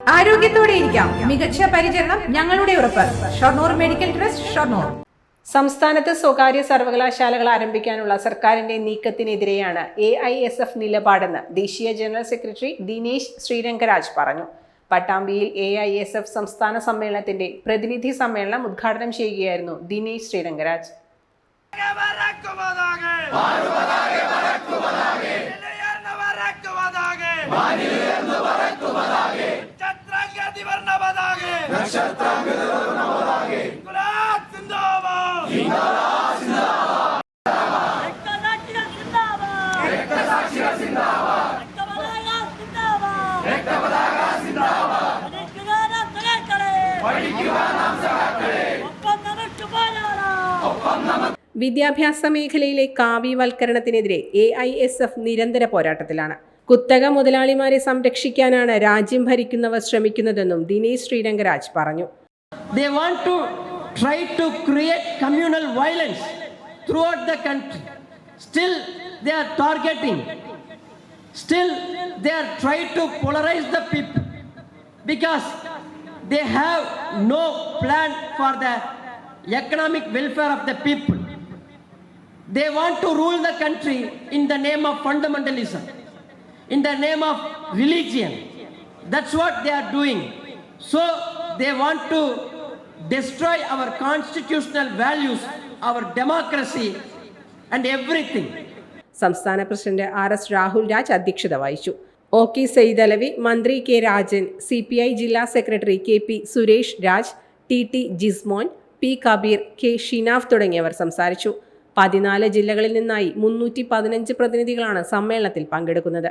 ആരോഗ്യത്തോടെ ഇരിക്കാം. മികച്ച പരിചരണം ഞങ്ങളുടെ ഉറപ്പ്. Shoranur medical trust Shoranur. സംസ്ഥാനത്ത് സ്വകാര്യ സർവകലാശാലകൾ ആരംഭിക്കാനുള്ള സർക്കാരിന്റെ നീക്കത്തിനെതിരെയാണ് എ ഐ എസ് എഫ് നിലപാടെന്ന് ദേശീയ ജനറൽ സെക്രട്ടറി ദിനേശ് ശ്രീരംഗരാജ് പറഞ്ഞു. പട്ടാമ്പിയിൽ എ ഐ എസ് എഫ് സംസ്ഥാന സമ്മേളനത്തിന്റെ പ്രതിനിധി സമ്മേളനം ഉദ്ഘാടനം ചെയ്യുകയായിരുന്നു ദിനേശ് ശ്രീരംഗരാജ്. വരക്കുവതാകെ നിലയർന്ന വരക്കുവതാകെ ഛത്രഗതി വർണ പതാകെ ഗുലാബ് സിന്ദാബാദ് രക്തസാക്ഷികൾ സിന്ദാബാദ് രക്തസാക്ഷികൾ സിന്ദാബാദ് രക്തപതാക സിന്ദാബാദ് പഠിക്കുവാൻ നാം സഹാക്കളെ ഒപ്പം നമുക്ക് പോരാടാം വിദ്യാഭ്യാസ മേഖലയിലെ കാവ്യവൽക്കരണത്തിനെതിരെ എ ഐ എസ് എഫ് നിരന്തര പോരാട്ടത്തിലാണ്. കുത്തക മുതലാളിമാരെ സംരക്ഷിക്കാനാണ് രാജ്യം ഭരിക്കുന്നവർ ശ്രമിക്കുന്നതെന്നും ദിനേശ് ശ്രീരംഗരാജ് പറഞ്ഞു They want to try to create communal violence throughout the country. Still, they are targeting. Still, they are trying to polarize the people because they have no plan for the economic welfare of the people. They want to rule the country in the name of fundamentalism, in the name of religion. That's what they are doing. So they want to destroy our constitutional values, our democracy, and everything. സംസ്ഥാന president R S Rahul Raj അധ്യക്ഷത വഹിച്ചു O K Saithalavi മന്ത്രി K Rajan C P I ജില്ലാ secretary K P Suresh Raj T T Jismon P Kabeer K Shinaf തുടങ്ങിയവർ സംസാരിച്ചു പതിനാല് ജില്ലകളിൽ നിന്നായി മുന്നൂറ്റി പതിനഞ്ച് പ്രതിനിധികളാണ് സമ്മേളനത്തിൽ പങ്കെടുക്കുന്നത്